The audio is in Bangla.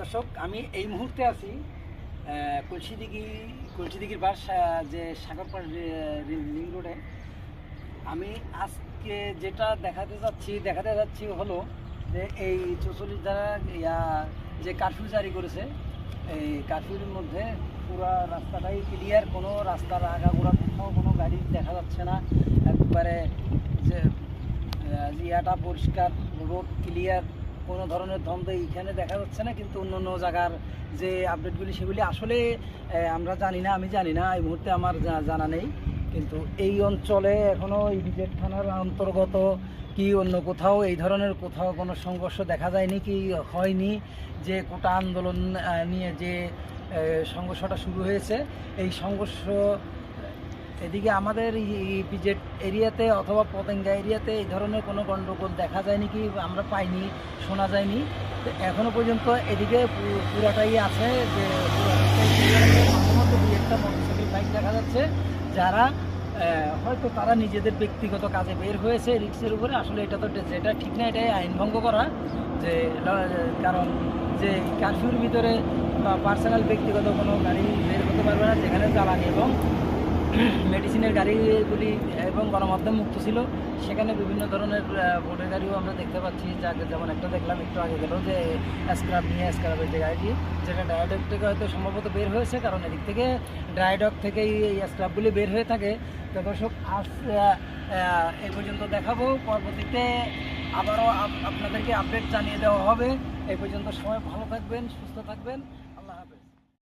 দর্শক, আমি এই মুহূর্তে আছি কলসিদিঘি, কলসিদিঘির বাস যে সাগরপাড় লিং রোডে। আমি আজকে যেটা দেখাতে যাচ্ছি দেখাতে যাচ্ছি হলো যে এই চৌচল্লিশ দ্বারা ইয়া, যে কারফিউ জারি করেছে, এই কারফিউর মধ্যে পুরো রাস্তাটাই ক্লিয়ার কোনো রাস্তার আগাগোড়া কোথাও কোনো গাড়ি দেখা যাচ্ছে না। একবারে যে ইয়াটা পরিষ্কার, রোড ক্লিয়ার কোনো ধরনের দ্বন্দ্ব এইখানে দেখা যাচ্ছে না, কিন্তু অন্য অন্য জায়গার যে আপডেটগুলি সেগুলি আসলে আমরা জানি না, আমি জানি না, এই মুহূর্তে আমার জানা নেই। কিন্তু এই অঞ্চলে এখনও ইডিজেট থানার অন্তর্গত কি অন্য কোথাও, এই ধরনের কোথাও কোনো সংঘর্ষ দেখা যায়নি কি হয়নি? যে কোটা আন্দোলন নিয়ে যে সংঘর্ষটা শুরু হয়েছে, এই সংঘর্ষ এদিকে আমাদের পিজেট এরিয়াতে অথবা পতেঙ্গা এরিয়াতে এই ধরনের কোনো গণ্ডগোল দেখা যায়নি কি আমরা পাইনি, শোনা যায়নি। তো এখনও পর্যন্ত এদিকে পুরাটাই আছে যে দুই একটা মোটরসাইকেল বাইক দেখা যাচ্ছে। যারা হয়তো তারা নিজেদের ব্যক্তিগত কাজে বের হয়েছে রিক্সের উপরে। আসলে এটা তো যেটা ঠিক না, এটাই আইন ভঙ্গ করা। যে কারণ যে কারফিউর ভিতরে বা পার্সোনাল ব্যক্তিগত কোনো গাড়ি বের হতে পারবে না, যেখানে জ্বালানি এবং মেডিসিনের গাড়িগুলি এবং গণমাধ্যম মুক্ত ছিল। সেখানে বিভিন্ন ধরনের বোটের গাড়িও আমরা দেখতে পাচ্ছি। যাকে যেমন একটা দেখলাম, একটু আগে গেল যে স্ক্রাব নিয়ে স্ক্রাবের যে গাড়িটি, যেটা ড্রাইডক থেকে হয়তো সম্ভবত বের হয়েছে। কারণ এদিক থেকে ড্রাইডক থেকেই এই স্ক্রাবগুলি বের হয়ে থাকে। তো দর্শক, আজ এই পর্যন্ত দেখাবো। পরবর্তীতে আবারও আপ- আপনাদেরকে আপডেট জানিয়ে দেওয়া হবে। এই পর্যন্ত সবাই ভালো থাকবেন, সুস্থ থাকবেন।